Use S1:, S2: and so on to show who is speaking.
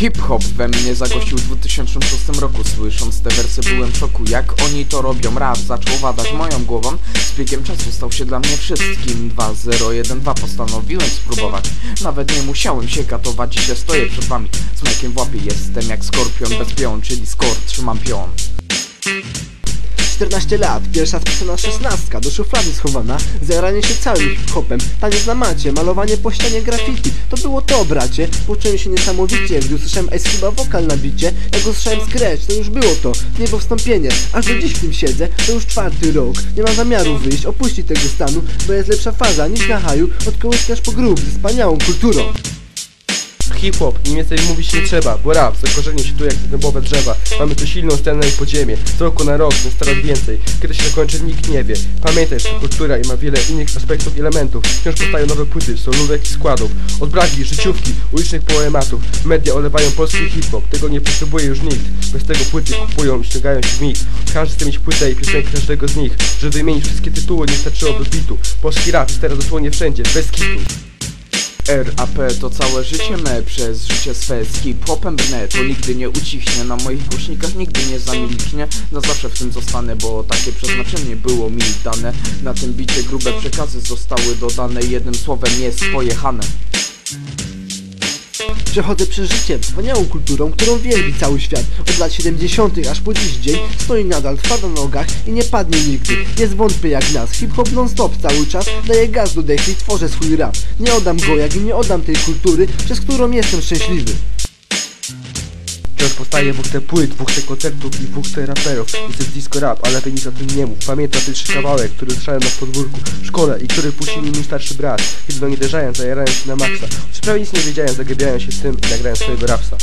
S1: Hip-hop we mnie zagościł w 2006 roku. Słysząc te wersy byłem w szoku Jak oni to robią? Rap zaczął wadać moją głową. Z biegiem czasu stał się dla mnie wszystkim. 2012 postanowiłem spróbować. Nawet nie musiałem się katować Dzisiaj stoję przed wami. Z majkiem w łapie jestem jak skorpion bez pion Czyli skor, trzymam pion
S2: 14 lat, pierwsza spisana szesnastka, do szuflady schowana, zajaranie się całym hip-hopem, taniec na macie, malowanie po ścianie graffiti. To było to, bracie, poczułem się niesamowicie, gdy usłyszałem Ice chyba wokal na bicie, jak usłyszałem scratch, to już było to, niebo wstąpienie, aż do dziś w tym siedzę, to już czwarty rok, nie mam zamiaru wyjść, opuścić tego stanu, bo jest lepsza faza niż na haju, od kołyski aż po grób, ze wspaniałą kulturą.
S3: Hip-hop, nim więcej mówić nie trzeba, bo rap zakorzenił się tu jak dębowe drzewa. Mamy tu silną scenę i podziemie, z roku na rok, więc coraz więcej. Kiedy się kończy nikt nie wie. Pamiętaj, że kultura i ma wiele innych aspektów elementów. Wciąż powstają nowe płyty, solówek i składów. Od bragi, życiówki, ulicznych poematów. Media olewają polski hip-hop, tego nie potrzebuje już nikt. Bez tego płyty kupują i ściągają się w mig Każdy chce mieć płytę i piosenkę każdego z nich. Żeby wymienić wszystkie tytuły nie starczyłoby bitu. Polski rap jest teraz dosłownie wszędzie, bez kitu
S1: RAP to całe życie me Przez życie swe. Z hip-hopem brnę To nigdy nie ucichnie. Na moich głośnikach nigdy nie zamilknie. Na zawsze w tym zostanę Bo takie przeznaczenie było mi dane. Na tym bicie grube przekazy zostały dodane. Jednym słowem jest pojechane
S2: Przechodzę przez życie wspaniałą kulturą, którą wielbi cały świat. Od lat 70. aż po dziś dzień Stoi nadal twardo na nogach i nie padnie nigdy. Nie zwątpię jak nas, hip-hop non-stop cały czas Daję gaz do dechy tworzę swój rap. Nie oddam go, jak i nie oddam tej kultury Przez którą jestem szczęśliwy
S3: Wciąż powstaje dwóch te płyt, dwóch te koncertów i dwóch te raperów. Jest to disco rap, ale lepiej nic o tym nie mów. Pamiętam pierwszy kawałek, który usłyszałem na podwórku w szkole I który puścił mi starszy brat. Kiedy do mnie uderzałem, zajarałem się na maksa. Choć prawie nic nie wiedziałem, zagabiałem się tym i nagrałem swojego rapsa